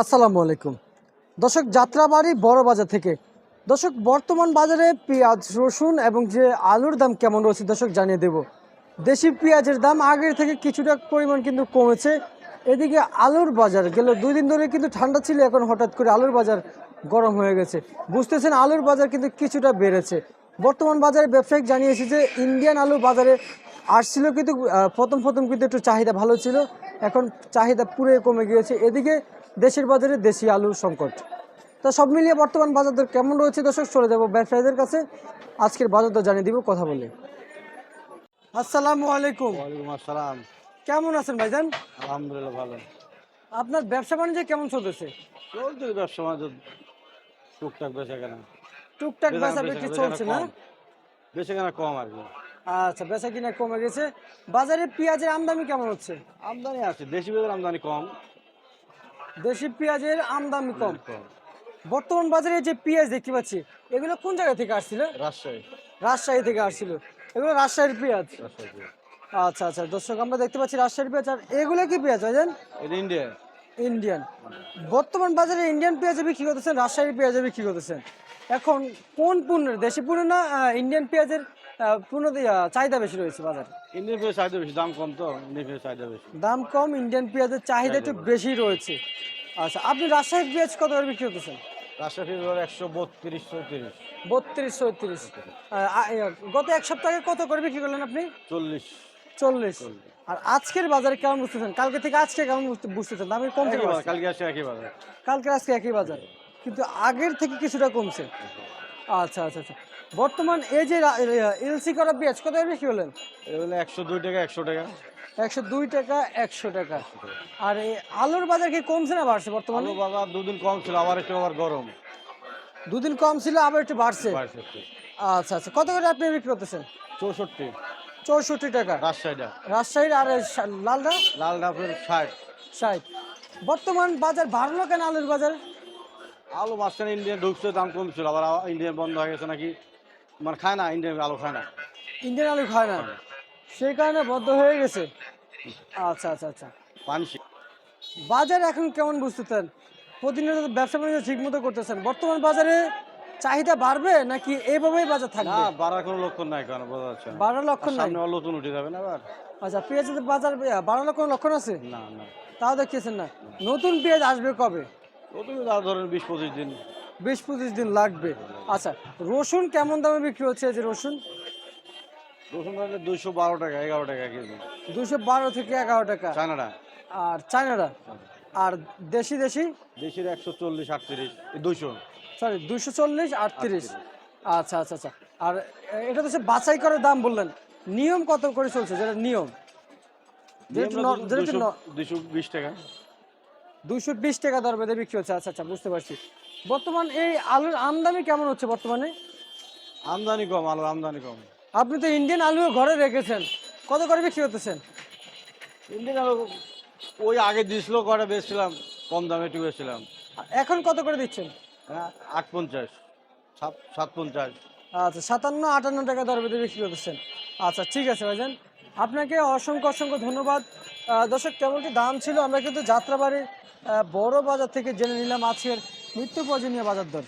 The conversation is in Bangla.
আসসালামু আলাইকুম। দর্শক, যাত্রাবাড়ি বড় বাজার থেকে। দর্শক, বর্তমান বাজারে পেঁয়াজ, রসুন এবং যে আলুর দাম কেমন রয়েছে দর্শক জানিয়ে দেব। দেশি পেঁয়াজের দাম আগের থেকে কিছুটা পরিমাণ কিন্তু কমেছে। এদিকে আলুর বাজার, গেল দুই দিন ধরে কিন্তু ঠান্ডা ছিল, এখন হঠাৎ করে আলুর বাজার গরম হয়ে গেছে। বুঝতেছেন, আলুর বাজার কিন্তু কিছুটা বেড়েছে। বর্তমান বাজারে ব্যবসায়িক জানিয়েছে যে, ইন্ডিয়ান আলু বাজারে আসছিল কিন্তু প্রথম প্রথম কিন্তু একটু চাহিদা ভালো ছিল। এখন চাহিদা পুরো কমে গিয়েছে। এদিকে দেশের বাজারে দেশি আলুর সংকট। তা সব মিলিয়ে বর্তমান বাজার দর কেমন রয়েছে দর্শক? চলে যাব ব্যবসায়ীদের কাছে। আজকের বাজার দর জানিয়ে দিব কথা বলে। আসসালামু আলাইকুম। ওয়ালাইকুম আসসালাম। কেমন আছেন ভাইজান? আলহামদুলিল্লাহ ভালো। আপনার ব্যবসা বাণিজ্য কেমন চলতেছে? চলছে ব্যবসা বাণিজ্য। টুকটাক বেচা কেনা। টুকটাক বেচা- বিক্রি চলছে না। বেচা কেনা কম আর কি। আচ্ছা বেচা কিনা কমে গেছে। বাজারে পেঁয়াজের আমদানি কেমন হচ্ছে? আমদানি আছে দেশি বেদের আমদানি কম। দেশি পেঁয়াজের আমদানি কম। বর্তমান বাজারে যে পেঁয়াজ দেখতে পাচ্ছি এগুলো কোন জায়গা থেকে আসছিল? রাজশাহী। রাজশাহী থেকে আসছিল। এগুলো রাজশাহীর পেঁয়াজ? আচ্ছা আচ্ছা। দর্শক আমরা দেখতে পাচ্ছি রাজশাহীর পেঁয়াজ। আর এগুলো কি পেঁয়াজ ভাইজান ইন্ডিয়া ইন্ডিয়ান বর্তমান বাজারে ইন্ডিয়ান পেঁয়াজে বিক্রি করতেছেন রাজশাহীর পেঁয়াজে বিক্রি করতেছেন। এখন কোন পণ্যের দেশি পণ্য না ইন্ডিয়ান পেঁয়াজের পণ্য চাহিদা বেশি রয়েছে বাজারে? ইন্ডিয়ান পেয়ে চাহিদা বেশি দাম কম তো ইন্ডিয়ান পেয়ে চাহিদা বেশি। দাম কম ইন্ডিয়ান পেঁয়াজের চাহিদা একটু বেশি রয়েছে। আচ্ছা আপনি রাজশাহীর পেঁয়াজ কত করে বিক্রি করতেছেন? রাজশাহী একশো বত্রিশ চৌত্রিশ বত্রিশ চৌত্রিশ গত এক সপ্তাহে কত করে বিক্রি করলেন আপনি? চল্লিশ। চল্লিশ। আর আজকের বাজারে কেমন বুঝতেছেন? কালকে থেকে আজকে কেমন বুঝতে- বুঝতেছেন? দামের কম থেকে বাজার, কালকে আসছে একই বাজার। কালকে আজকে একই বাজার। কিন্তু আগের থেকে কিছুটা কমছে। আচ্ছা আচ্ছা আচ্ছা। বর্তমান এই যে এলসি করা পেঁয়াজ কত হলেন এগুলো একশো দুই টাকা একশো টাকা। একশো দুই টাকা একশো টাকা। আর এই আলুর বাজার কি কমছে না বাড়ছে বর্তমানে? আলু বাজার দুদিন কম ছিল আবার একটু আবার গরম। দুদিন কম ছিল আবার একটু বাড়ছে। বাড়ছে আচ্ছা আচ্ছা। কত করে আপনি বিক্রি করতেছেন? চৌষট্টি। চৌষট্টি টাকা। রাজশাহীটা। রাজশাহীর আর এই শা- লালটা লাল ষাট। ষাট। বর্তমান বাজার বাড়লো কেন আলুর বাজার? আলু মাঝখানে ইন্ডিয়ান ঢুকছে দাম কম ছিল আবার ইন্ডিয়ান বন্ধ হয়ে গেছে নাকি? মানে খায় না ইন্ডিয়ান আলু খায় না। ইন্ডিয়ান আলু খায় না। সেই কারণে বদ্ধ হয়ে গেছে। আচ্ছা আচ্ছা আচ্ছা। পানি বাজার এখন কেমন বুঝতেছেন প্রতিনিয়ত ব্যবসা বাণিজ্য ঠিক মতো করতেছেন। বর্তমান বাজারে চাহিদা বাড়বে নাকি এইভাবেই বাজার থাকবে? না বাড়ার কোনো লক্ষণ নাই কারণ বোঝা যাচ্ছে না। বাড়ার লক্ষণ নাই? সামনে নতুন উঠে যাবে না আবার। আচ্ছা পেঁয়াজের বাজার বাড়ানোর কোনো লক্ষণ আছে? না না। তাও দেখতেছেন না। নতুন পেঁয়াজ আসবে কবে? নতুন দাম ধরেন বিশ পঁচিশ দিন। বিশ পঁচিশ দিন লাগবে। আচ্ছা রসুন কেমন দামে বিক্রি হচ্ছে এই যে রসুন? রসুন ধরেন দুইশো বারো টাকা এগারো টাকা কেজি। দুশো বারো থেকে এগারো টাকা। চায়নাটা। আর চায়নাটা? আর দেশি দেশি? দেশের একশো চল্লিশ আটত্রিশ দুইশো। সরি দুশো চল্লিশ আটত্রিশ। আচ্ছা আচ্ছা আচ্ছা। আর এটা তো সে বাছাই করার দাম বললেন। নিয়ম কত করে চলছে? যেটা নিয়ম। দুইশো বিশ টাকা। দুইশো বিশ টাকা দর বেঁধে বিক্রি হচ্ছে। আচ্ছা আচ্ছা বুঝতে পারছি। বর্তমান এই আলুর আমদানি কেমন হচ্ছে বর্তমানে? আমদানি কম আলুর আমদানি কম। আপনি তো ইন্ডিয়ান আলু ঘরে রেখেছেন। কত করে বিক্রি করতেছেন ইন্ডিয়ান আলু ওই আগে দিয়েছিল কটা বেচছিলাম কম দামে একটু বেচছিলাম। এখন কত করে দিচ্ছেন? আট পঞ্চাশ। সাত পঞ্চাশ। আচ্ছা সাতান্ন, আটান্ন টাকা দর বেঁধে বিক্রি করতেছেন। আচ্ছা ঠিক আছে ভাইজান। আপনাকে অসংখ্য অসংখ্য ধন্যবাদ। দর্শক, কেমন কি দাম ছিল? আমরা কিন্তু যাত্রাবাড়ির বড় বাজার থেকে জেনে নিলাম আজকের নিত্য প্রয়োজনীয় বাজার দর।